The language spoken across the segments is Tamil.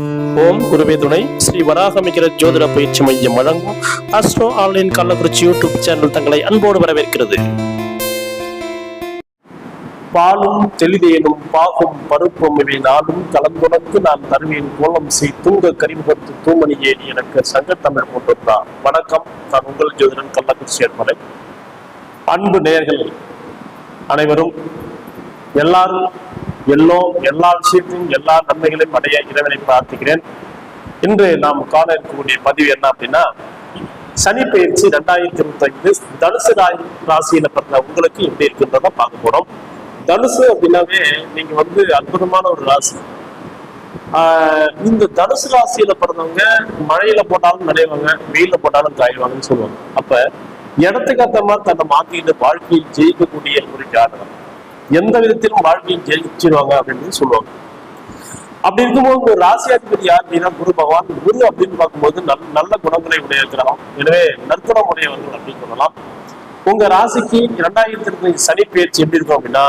ஓம் குருவே துணை. ஸ்ரீ வராகமிகிற ஜோதிட பயிற்சி மையம் வழங்கும் astro online Kallakurichi YouTube channel தங்களை அன்போடு வரவேற்கிறது. பாலும் தெளிதேனும் பாகும் பருப்பும் இவை நாளும் கலந்துணக்கு நான் தருவேன் கோலம் செய் தூங்க கரிமுகத்து தூமணியே எனக்கு சங்கத்தமிழ் கொண்டிருந்தான் வணக்கம் நான் உங்கள் ஜோதிடன் கள்ளக்குறிச்சி அன்பலை அன்பு நேர்கள் அனைவரும் எல்லாரும் எல்லோ எல்லா விஷயத்தையும் எல்லா நன்மைகளையும் அடைய இறைவனை பிரார்த்திக்கிறேன். இன்று நாம் காண இருக்கக்கூடிய பதிவு என்ன அப்படின்னா சனி பயிற்சி ரெண்டாயிரத்தி இருபத்தி ஐந்து தனுசு ராய் ராசியில பிறந்த உங்களுக்கு எப்படி இருக்குன்றத பார்க்க போறோம். தனுசு அப்படின்னாவே நீங்க வந்து அற்புதமான ஒரு ராசி. ஆஹ் இந்த தனுசு ராசியில பிறந்தவங்க மழையில போட்டாலும் நனைவாங்க வெயில போட்டாலும் காய்வாங்கன்னு சொல்லுவாங்க. அப்ப இடத்துக்கு ஏற்ற மாதிரி தன்னை மாத்திட்டு வாழ்க்கையில் ஜெயிக்கக்கூடிய ஒரு ஜாதகம். எந்த விதத்திலும் வாழ்க்கையில் ஜெயிச்சிருவாங்க அப்படின்னு சொல்லுவாங்க. அப்படி இருக்கும்போது ஒரு ராசியாதிபதி யார் அப்படின்னா குரு பகவான். குரு அப்படின்னு பார்க்கும்போது நல் நல்ல குணங்களை உடையிருக்கிறான் எனவே நற்குணம் உடையவர்கள் அப்படின்னு சொல்லலாம். உங்க ராசிக்கு இரண்டாயிரத்தி இருபத்தி சனி பயிற்சி எப்படி இருக்கும் அப்படின்னா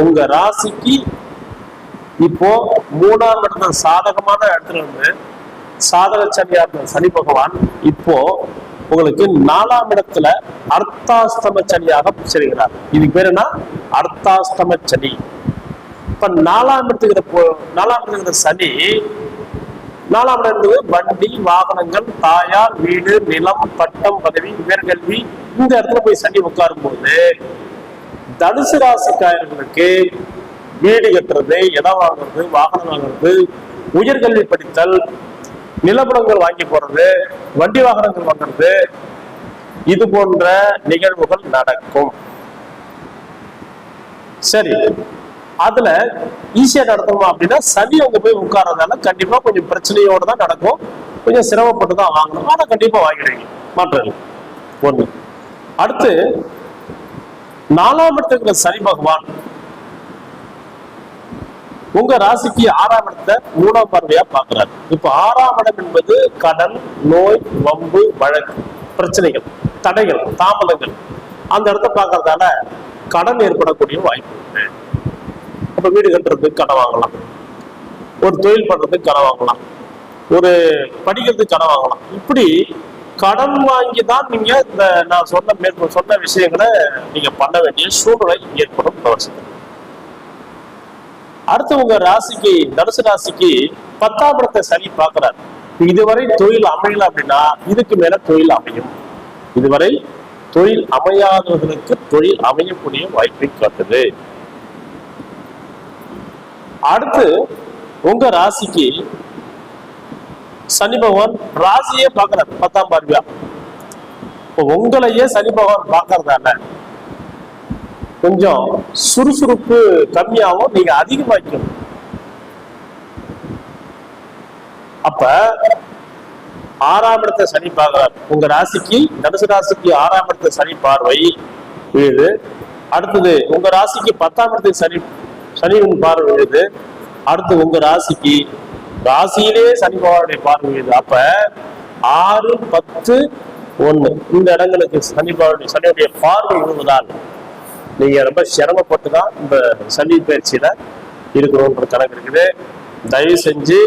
உங்க ராசிக்கு இப்போ மூணாம் இடத்துல சாதகமான இடத்துல இருந்து சாதக சனியா இருந்த சனி பகவான் இப்போ உங்களுக்கு நாலாம் இடத்துல அர்த்தாஸ்தம சனியாக செல்கிறார் இதுக்கு பேர் என்ன? அர்த்தாஸ்தம சனி. இப்ப நாலாம் இடத்துக்கிற போ நாலாம் இடத்துக்கிற சனி நாலாம் இடம் என்பது வண்டி வாகனங்கள் தாயார் வீடு நிலம் பட்டம் பதவி உயர்கல்வி. இந்த இடத்துல போய் சனி உட்காரும் போது தனுசு ராசிக்காரர்களுக்கு வீடு கட்டுறது இடம் வாங்குறது வாகனம் வாங்குறது உயர்கல்வி படித்தல் நிலப்படங்கள் வாங்கி போறது வண்டி வாகனங்கள் வாங்குறது இது போன்ற நிகழ்வுகள் நடக்கும். சரி. அதுல ஈஸியா நடத்தணும் அப்படின்னா சனி அங்க போய் உட்காரதால கண்டிப்பா கொஞ்சம் பிரச்சனையோட தான் நடக்கும். கொஞ்சம் சிரமப்பட்டு தான் வாங்கணும். ஆனா கண்டிப்பா வாங்கிடுவீங்க. மாற்றம் ஒண்ணு. அடுத்து நாலாம் இடத்துக்கு சனி பகவான் உங்க ராசிக்கு ஆறாம் இடத்தை மூணாம் பார்வையா பாக்குறாரு இப்ப ஆறாம் இடம் என்பது கடன் நோய் வம்பு வழக்கு பிரச்சனைகள் தடைகள் தாமதங்கள். அந்த இடத்த பாக்குறதால கடன் ஏற்படக்கூடிய வாய்ப்பு உண்டு. அப்ப வீடு கட்டுறதுக்கு கடன் வாங்கலாம். ஒரு தொழில் பண்றதுக்கு கடன் வாங்கலாம். ஒரு படிக்கிறதுக்கு கடன் வாங்கலாம். இப்படி கடன் வாங்கி தான் நீங்க இந்த நான் சொன்ன மேற்கொள் சொன்ன விஷயங்களை நீங்க பண்ண வேண்டிய சூழ்நிலை ஏற்படும் இந்த அடுத்து உங்க ராசிக்கு தனுசு ராசிக்கு பத்தாம் இடத்தை சனி பாக்குறாரு இதுவரை தொழில் அமையல அப்படின்னா இதுக்கு மேல தொழில் அமையும். இதுவரை தொழில் அமையாதவர்களுக்கு தொழில் அமையக்கூடிய வாய்ப்பை காட்டுது. அடுத்து உங்க ராசிக்கு சனி பகவான் ராசியே பாக்குறாரு பத்தாம் பார்வையா? இப்போ உங்களையே சனி பகவான் பாக்குறதான கொஞ்சம் சுறுசுறுப்பு கம்மியாகவும் நீங்க அதிகமாக்கணும் அப்ப ஆறாம் இடத்தை சனி பார்க்கிறார். உங்க ராசிக்கு தனுசு ராசிக்கு ஆறாம் இடத்தை சனி பார்வை விழுது அடுத்தது உங்க ராசிக்கு பத்தாம் இடத்துக்கு சனி சனி பார்வை விழுது அடுத்து உங்க ராசிக்கு ராசியிலே சனி பகவானுடைய பார்வை விழுது அப்ப ஆறு பத்து ஒண்ணு. இந்த இடங்களுக்கு சனி பகவானுடைய சனியுடைய பார்வை விழுவதால் நீங்க ரொம்ப சிரமப்பட்டு தான் இந்த சனி பயிற்சியில இருக்கணும்ன்ற கணக்கு இருக்குது. தயவு செஞ்சு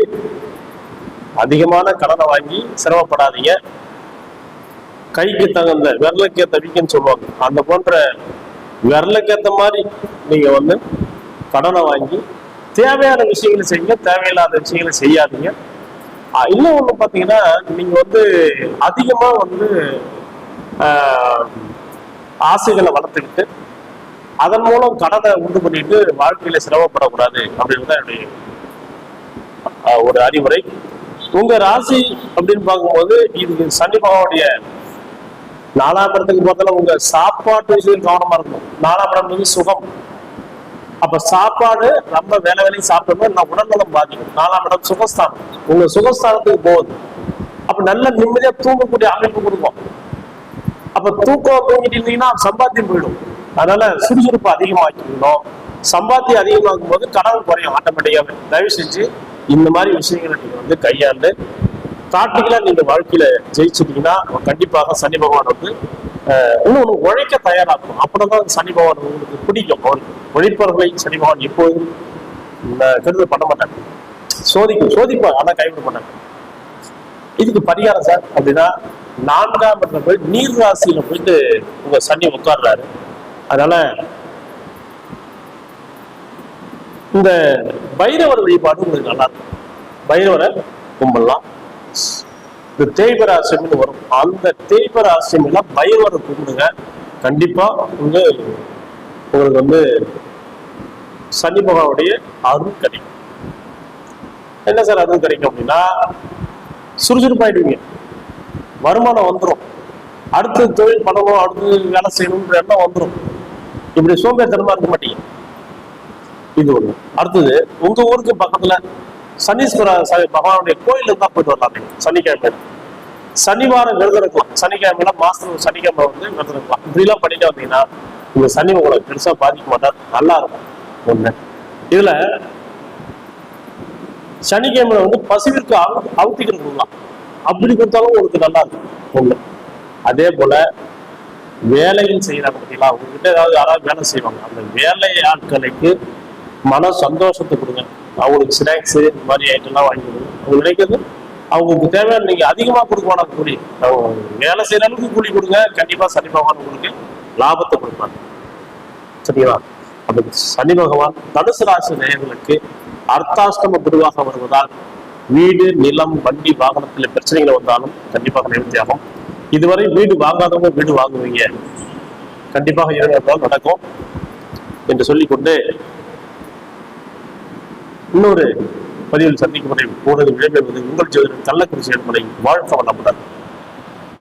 அதிகமான கடனை வாங்கி சிரமப்படாதீங்க. கைக்கு தகுந்த விரலுக்கேத்த வீக்கன்னு சொல்லுவாங்க. அந்த போன்ற விரலுக்கேத்த மாதிரி நீங்க வந்து கடனை வாங்கி தேவையான விஷயங்களை செய்யுங்க. தேவையில்லாத விஷயங்களை செய்யாதீங்க. இன்னும் ஒண்ணு பாத்தீங்கன்னா நீங்க வந்து அதிகமா வந்து ஆஹ் ஆசைகளை வளர்த்துக்கிட்டு அதன் மூலம் கடனை உண்டு பண்ணிட்டு வாழ்க்கையில சிரமப்படக்கூடாது அப்படின்னு தான் என்னுடைய ஒரு அறிவுரை. உங்க ராசி அப்படின்னு பார்க்கும்போது இது சனி பகவானுடைய நாலாம் இடத்துக்கு பார்த்தாலும் உங்க சாப்பாட்டு விஷயம் கவனமா இருக்கும் நாலாம் இடம் வந்து சுகம். அப்ப சாப்பாடு ரொம்ப வேலை வேலையும் சாப்பிட்டோம்னா நான் உடல்நலம் பாதிக்கும். நாலாம் இடம் சுகஸ்தானம். உங்க சுகஸ்தானத்துக்கு போகுது. அப்ப நல்ல நிம்மதியா தூங்கக்கூடிய அமைப்பு கொடுக்கும். அப்ப தூக்கம் தூங்கிட்டு இருந்தீங்கன்னா சம்பாத்தியம் போயிடும். அதனால சுறுசுறுப்பு அதிகமாக்கிக்கணும் சம்பாத்தியம் அதிகமாகும் போது கடன் குறையும் ஆட்டோமேட்டிக்காவே தயவு செஞ்சு இந்த மாதிரி விஷயங்களை நீங்க வந்து கையாண்டு பிராக்டிக்கலா நீங்க வாழ்க்கையில ஜெயிச்சிட்டீங்கன்னா கண்டிப்பாக சனி பகவான் வந்து அஹ், உழைக்க தயாராகும் அப்படிதான் சனி பகவான் உங்களுக்கு பிடிக்கும். அவருக்கு உழைப்பவர்களை சனி பகவான் எப்போதும் அஹ், கெடுதல் பண்ண மாட்டாங்க சோதிக்கும் சோதிப்பாங்க ஆனா கைவிட மாட்டாங்க இதுக்கு பரிகாரம் சார் அப்படின்னா நான்காம் இடத்துல போய் நீர் ராசியில போயிட்டு உங்க சனி உட்கார்றாரு. அதனால இந்த பைரவர் வழிபாடு உங்களுக்கு நல்லா இருக்கும். பைரவரை கும்பிடலாம். இந்த தேய்பராசியம்னு வரும். அந்த தேய்பராசியம்ல பைரவரை கும்பிடுங்க. கண்டிப்பா வந்து உங்களுக்கு வந்து சனி பகவானுடைய அருள் கிடைக்கும். என்ன சார் அருள் கிடைக்கும் அப்படின்னா சுறுசுறுப்பாயிடுவீங்க வருமானம் வந்துடும் அடுத்து தொழில் பண்ணணும் அடுத்து வேலை செய்யணும்ன்ற எண்ணம் வந்துடும் இப்படி சோம்பேறித்தனமா இருக்க மாட்டீங்க. இது ஒண்ணு. அடுத்தது உங்க ஊருக்கு பக்கத்துல சனீஸ்வர பகவானுடைய கோயில் இருந்தா போயிட்டு வரலாம். சனிக்கிழமை. சனிவாரம் விரதம் இருக்கலாம் சனிக்கிழமையில மாசம் சனிக்கிழமை வந்து விரதம் இருக்கலாம் இப்படிலாம் பண்ணிட்டு வந்தீங்கன்னா இந்த சனி உங்களை பெருசா பாதிக்க மாட்டார். நல்லா இருக்கும். ஒண்ணு. இதுல சனிக்கிழமை வந்து பசுவிற்கு அவு- அவுத்திக்கிட்டு கொடுக்கலாம் அப்படி கொடுத்தாலும் உங்களுக்கு நல்லா இருக்கும். ஒண்ணு. அதே போல வேலையும் செய்யறாங்க பார்த்தீங்களா உங்ககிட்ட ஏதாவது யாராவது வேலை செய்வாங்க. அந்த வேலை ஆட்களுக்கு மன சந்தோஷத்தை கொடுங்க. அவங்களுக்கு ஸ்நாக்ஸ் இந்த மாதிரி ஐட்டம்லாம் வாங்கி கொடுங்க. அவங்க நினைக்கிறது அவங்களுக்கு தேவையான நீங்க அதிகமா கொடுக்கணும் கூலி. அவங்க வேலை செய்யற அளவுக்கு கூலி கொடுங்க. கண்டிப்பா சனி பகவான் உங்களுக்கு லாபத்தை கொடுப்பாங்க சரிங்களா அதுக்கு சனி பகவான் தனுசு ராசி நேயர்களுக்கு அர்த்தாஷ்டம குருவாக வருவதால் வீடு நிலம் வண்டி வாகனத்துல பிரச்சனைகள் வந்தாலும் கண்டிப்பாக நிவர்த்தியாகும் இதுவரை வீடு வாங்காதவங்க வீடு வாங்குவீங்க. கண்டிப்பாக இரண்டாம் நடக்கும் என்று சொல்லிக்கொண்டு இன்னொரு பதிவில் சந்திக்கும் முறை போனது என்பது உங்கள் ஜோதிடம் கள்ளக்குறிச்சி என்பதை வாழ்க்கை வளமுடன்.